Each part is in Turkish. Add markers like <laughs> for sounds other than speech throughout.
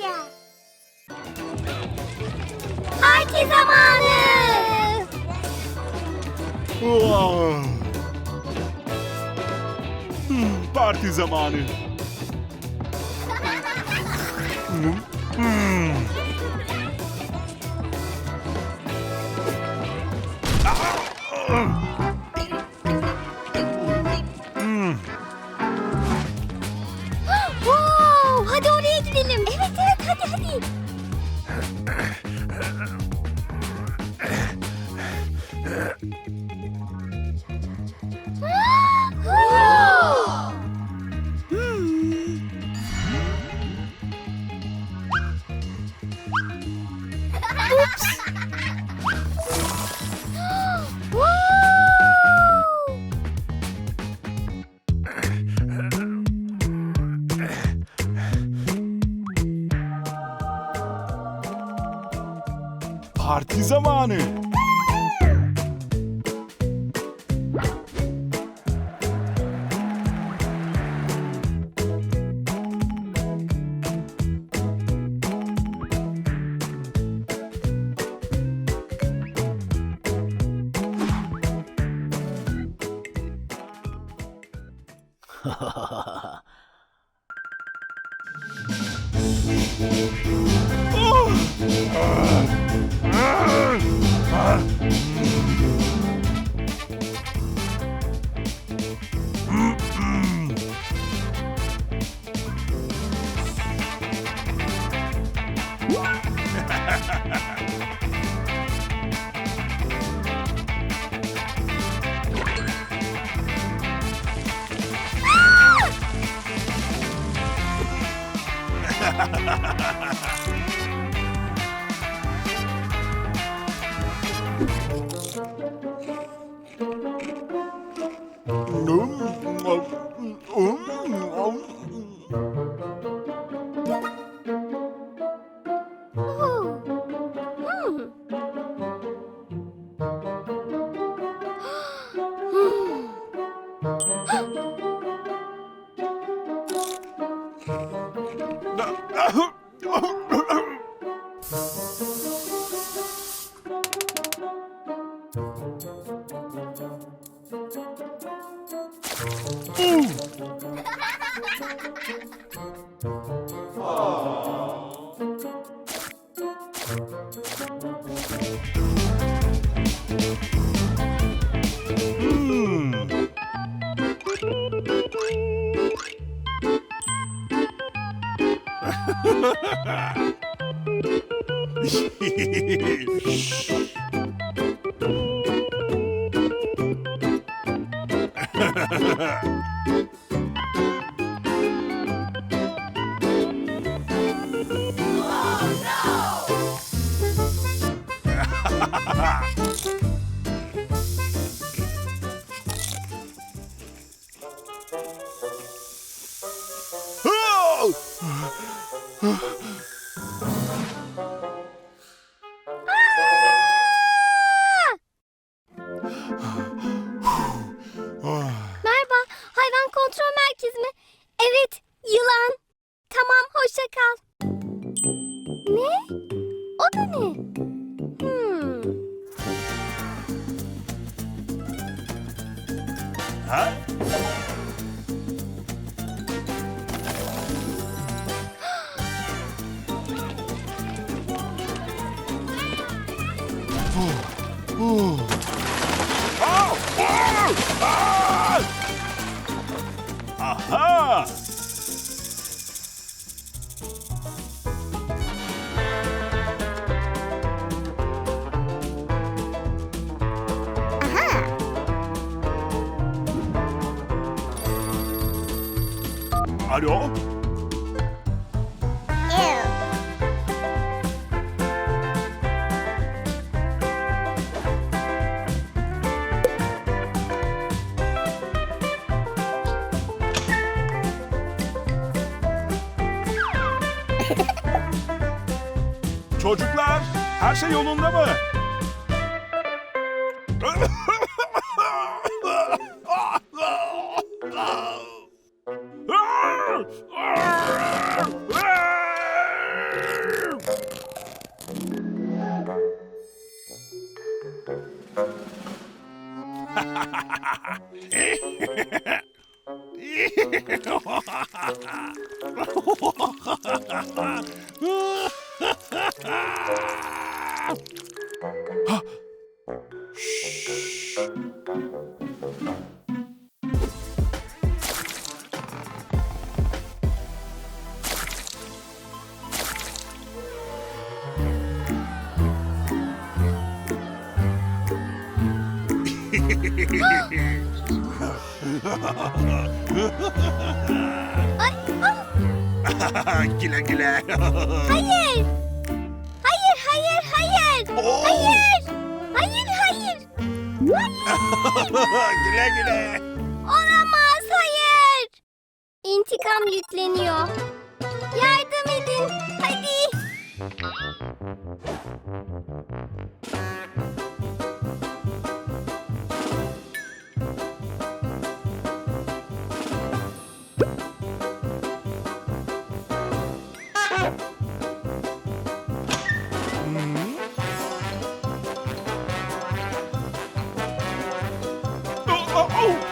olacak. Parti zamanı. Hmm, Parti zamanı. Hmm. <laughs> Parti zamanı. Hmm. <laughs> Çocuklar, her şey yolunda mı? Ay, ah, <laughs> güle güle. hayır. Hayır, hayır, hayır. Oo. Hayır. Hayır, hayır. <laughs> Güle güle. Olamaz, hayır. İntikam yükleniyor. Yardım edin, hadi. Oh!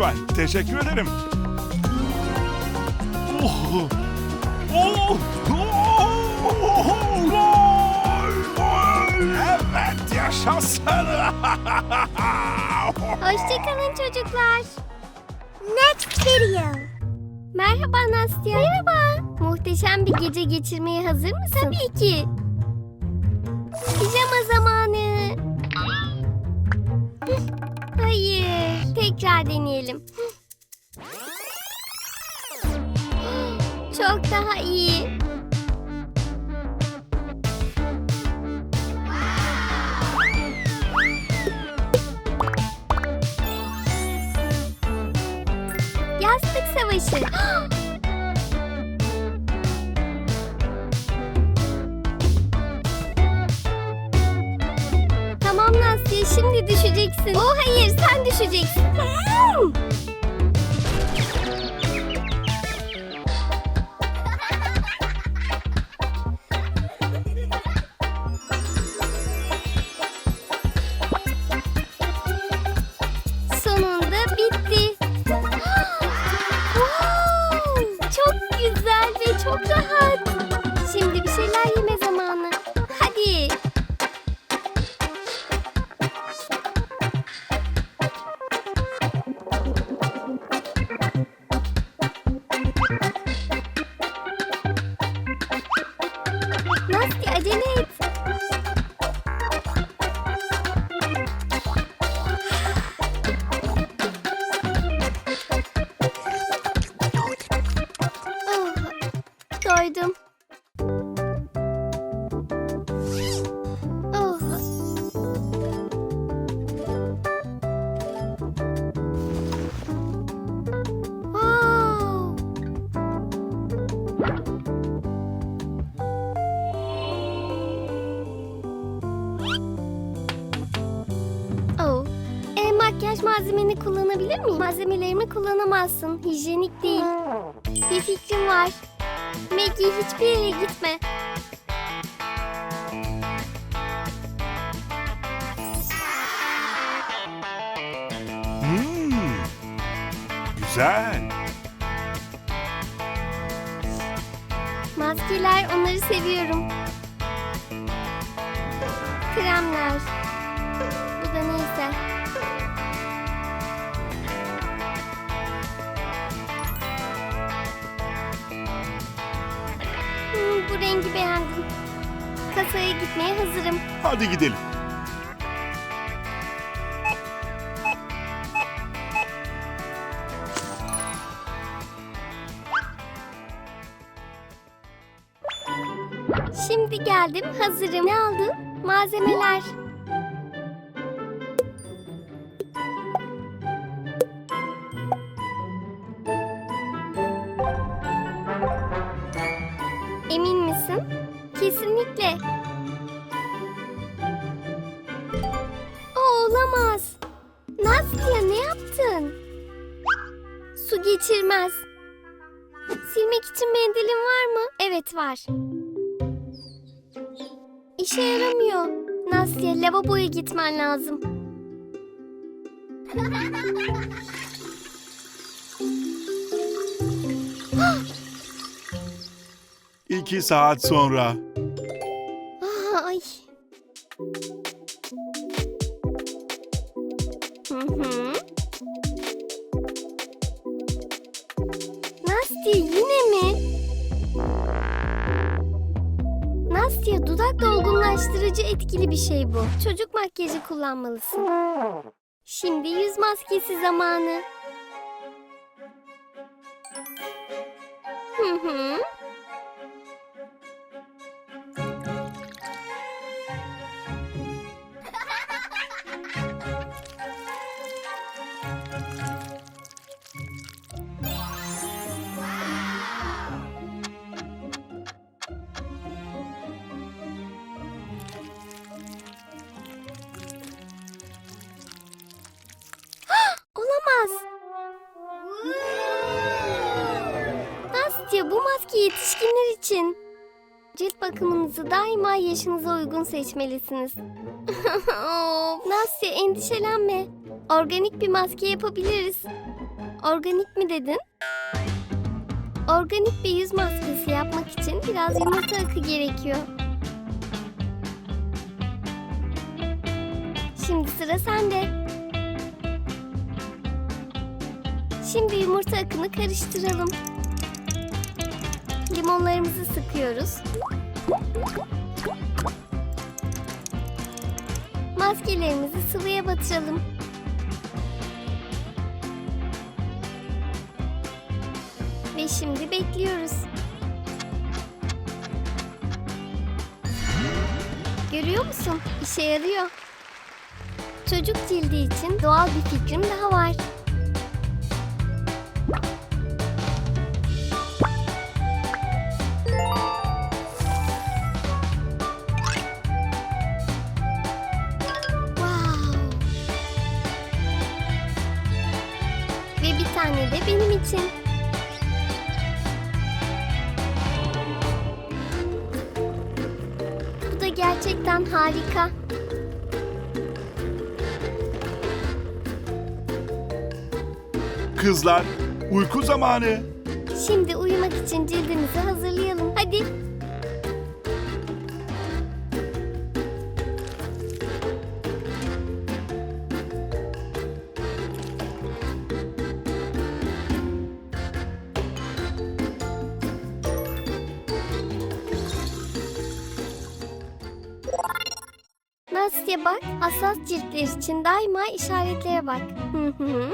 Lütfen. Teşekkür ederim. Oh, oh, oh, gol. Evet yaşasın. <laughs> hoşçakalın çocuklar. Next video. Merhaba Nastya. Merhaba. Muhteşem bir gece geçirmeye hazır mısın? Tabii ki. Pijama zamanı. Hayır. Tekrar deneyelim. Çok daha iyi. Yastık savaşı. Şimdi düşeceksin. Oh hayır sen düşeceksin. Kullanabilir miyim? Malzemelerimi kullanamazsın. Hijyenik değil. Bir fikrim var. Maggie hiçbir yere gitme. Hmm. Güzel. Maskeler onları seviyorum. Gitmeye hazırım. Hadi gidelim. Şimdi geldim, hazırım. Ne aldın? Malzemeler. Nasya lavaboya gitmen lazım. İki saat sonra. Bir şey bu. Çocuk makyajı kullanmalısın. Şimdi yüz maskesi zamanı. Olamaz. Nastya bu maske yetişkinler için. Cilt bakımınızı daima yaşınıza uygun seçmelisiniz. <laughs> Nastya endişelenme. Organik bir maske yapabiliriz. Organik mi dedin? Organik bir yüz maskesi yapmak için biraz yumurta akı gerekiyor. Şimdi sıra sende. Şimdi yumurta akını karıştıralım. Limonlarımızı sıkıyoruz. Maskelerimizi sıvıya batıralım. Ve şimdi bekliyoruz. Görüyor musun? İşe yarıyor. Çocuk cildi için doğal bir fikrim daha var. Ve de benim için. Bu da gerçekten harika. Kızlar, uyku zamanı. Şimdi uyumak için cildimizi hazırlayalım. Hadi. Nastya bak, hassas ciltler için daima işaretlere bak. Hı hı.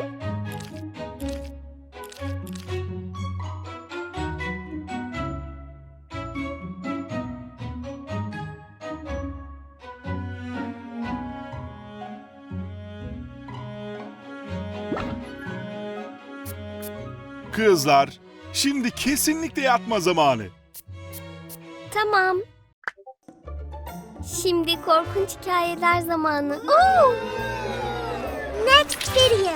Kızlar, şimdi kesinlikle yatma zamanı. Tamam. Şimdi korkunç hikayeler zamanı. Oo! Next video.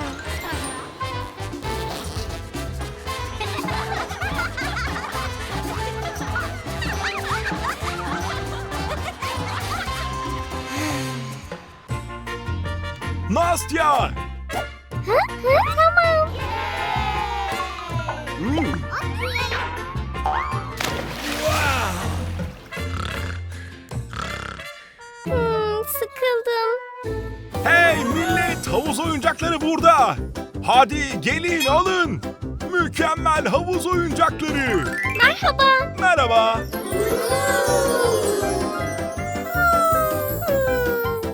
Nastya! Hı? Hı? Tamam. Hmm. Hmm, sıkıldım. Hey millet! Havuz oyuncakları burada! Hadi gelin alın! Mükemmel havuz oyuncakları! Merhaba. Merhaba!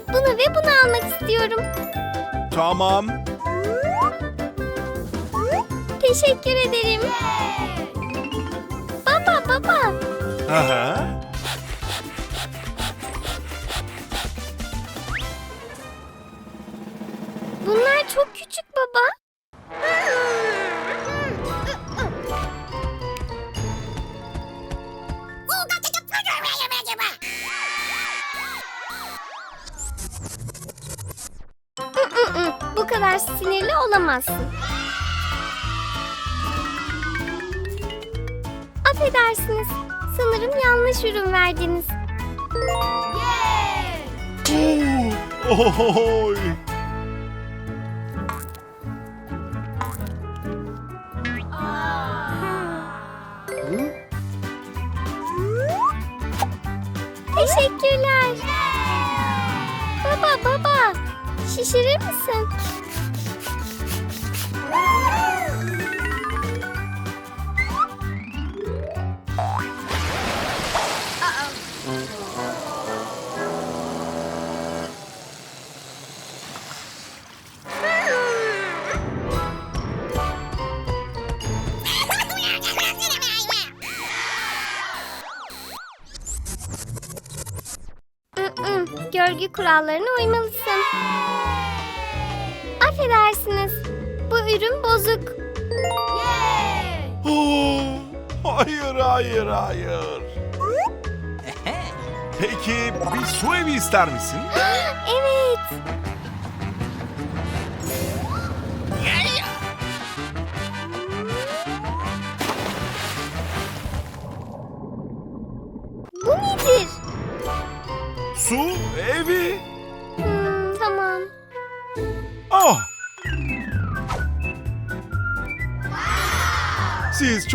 Bunu ve bunu almak istiyorum. Tamam. Teşekkür ederim. Baba baba. Aha. Bunlar çok küçük baba. Bu kadar sinirli olamazsın. Affedersiniz. Sanırım yanlış ürün verdiniz. Ohohoy! Teşekkürler. Baba baba. Şişirir misin? Görgü kurallarına uymalısın. Affedersiniz. Bu ürün bozuk. Hayır, hayır, hayır. <laughs> Peki bir su evi ister misin? <gasps> Evet.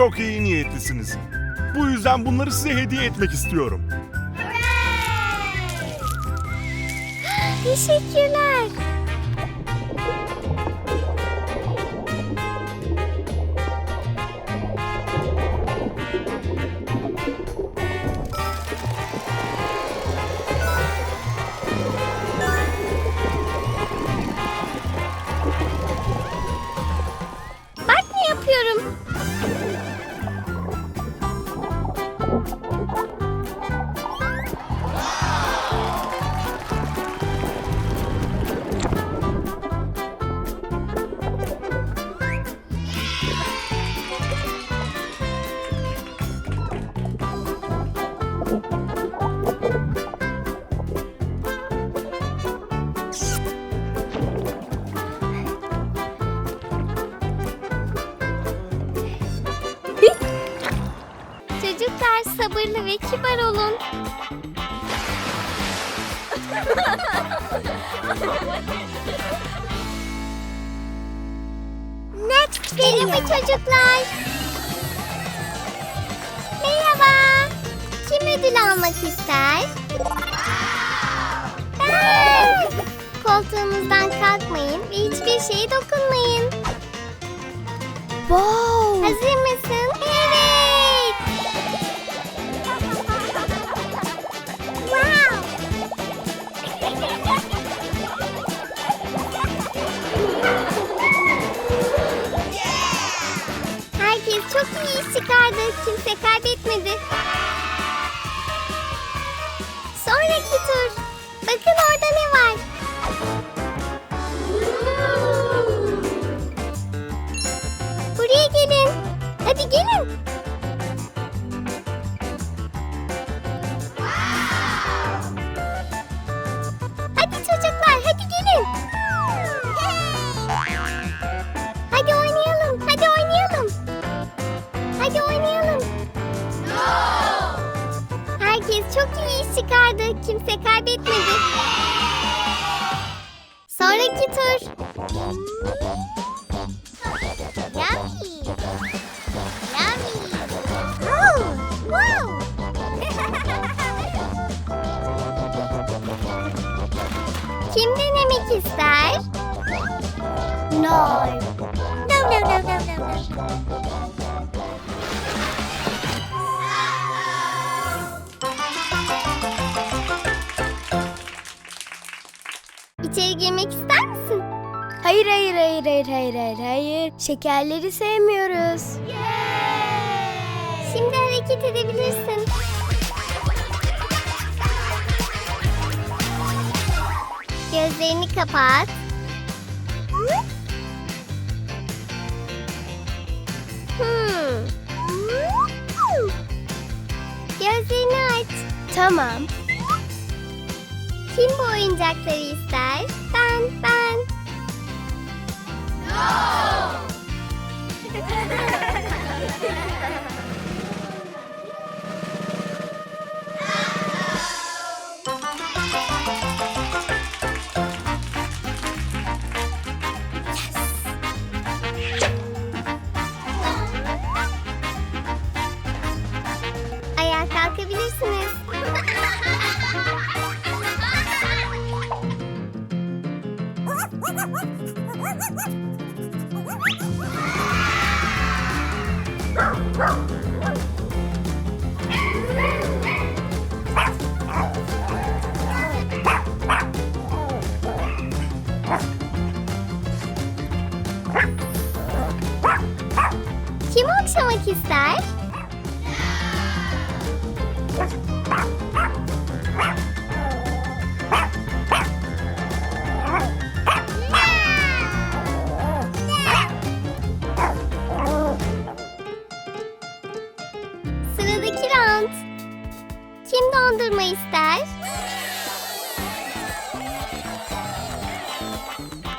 Çok iyi niyetlisiniz. Bu yüzden bunları size hediye etmek istiyorum. <gasps> Teşekkürler. Çocuklar sabırlı ve kibar olun. Next Merhaba çocuklar. Merhaba. Kim ödül almak ister? Ben. Koltuğunuzdan kalkmayın ve hiçbir şeye dokunmayın. Wow. Hazır mısın? Evet. Çok iyi çıkardı. Kimse kaybetmedi. Sonraki tur. Bakın orada ne İçeri girmek ister misin? Hayır hayır hayır hayır hayır hayır hayır. Şekerleri sevmiyoruz. Şimdi hareket edebilirsin. Gözlerini kapat. Hmm. Gözlerini aç. Tamam. Kim bu oyuncakları ister? Ben, ben. Ayağa <laughs>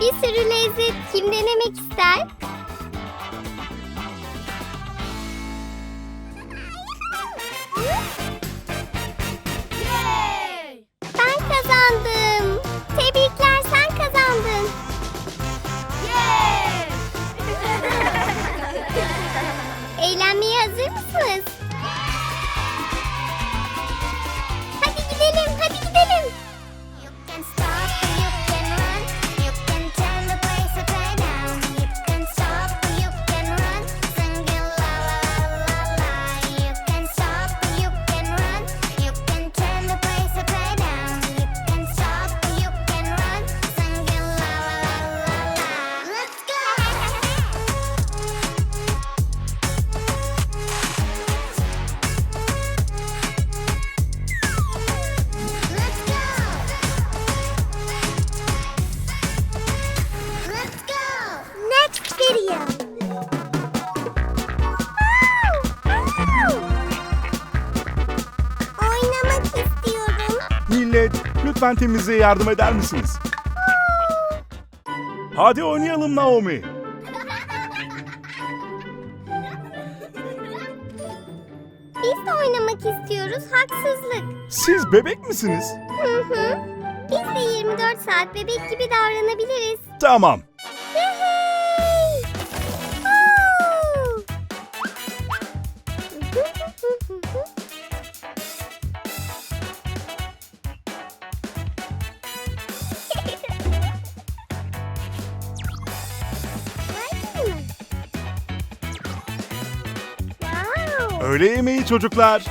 Bir sürü lezzet kim denemek ister? Ben kazandım. Tebrikler sen kazandın. Eğlenmeye hazır mısınız? Lütfen temizliğe yardım eder misiniz? Hadi oynayalım Naomi. Biz de oynamak istiyoruz. Haksızlık. Siz bebek misiniz? Hı hı. Biz de 24 saat bebek gibi davranabiliriz. Tamam. Öğle yemeği çocuklar.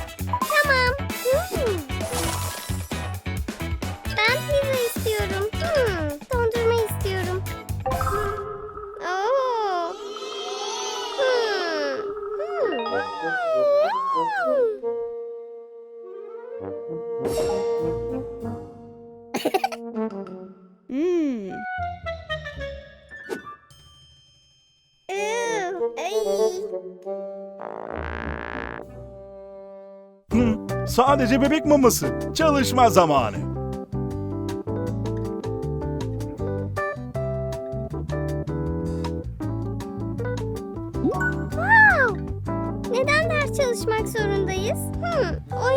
Sadece bebek maması. Çalışma zamanı. Wow. Neden ders çalışmak zorundayız? Hmm, oyun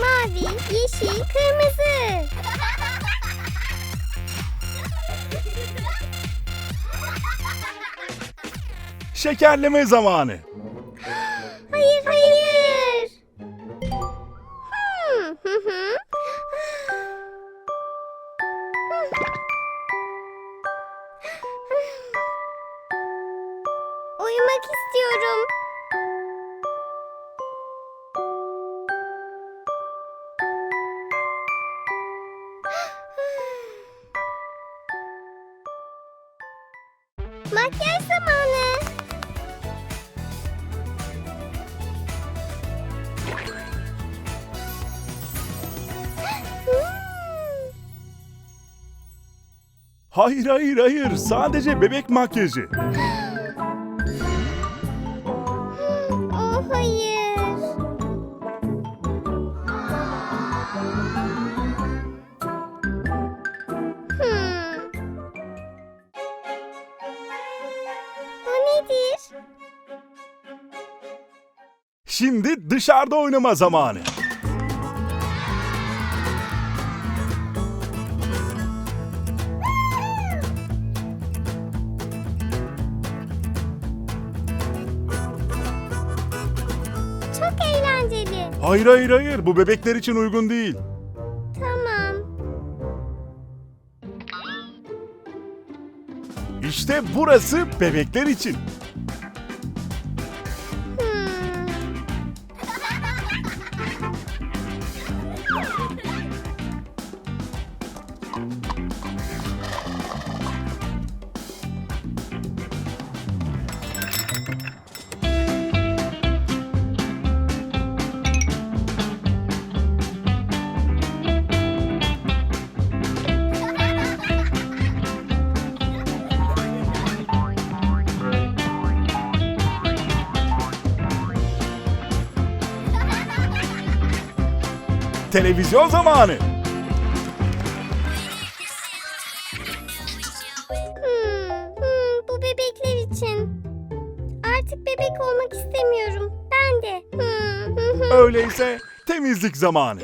mavi, yeşil, kırmızı. Şekerleme zamanı. Hayır hayır hayır sadece bebek makyajı. <gasps> Oh hayır. Hmm. Bu nedir? Şimdi dışarıda oynama zamanı. Hayır hayır hayır bu bebekler için uygun değil. Tamam. İşte burası bebekler için. Televizyon zamanı. Hmm, hmm, bu bebekler için. Artık bebek olmak istemiyorum. Ben de. Hmm, hı hı. Öyleyse temizlik zamanı.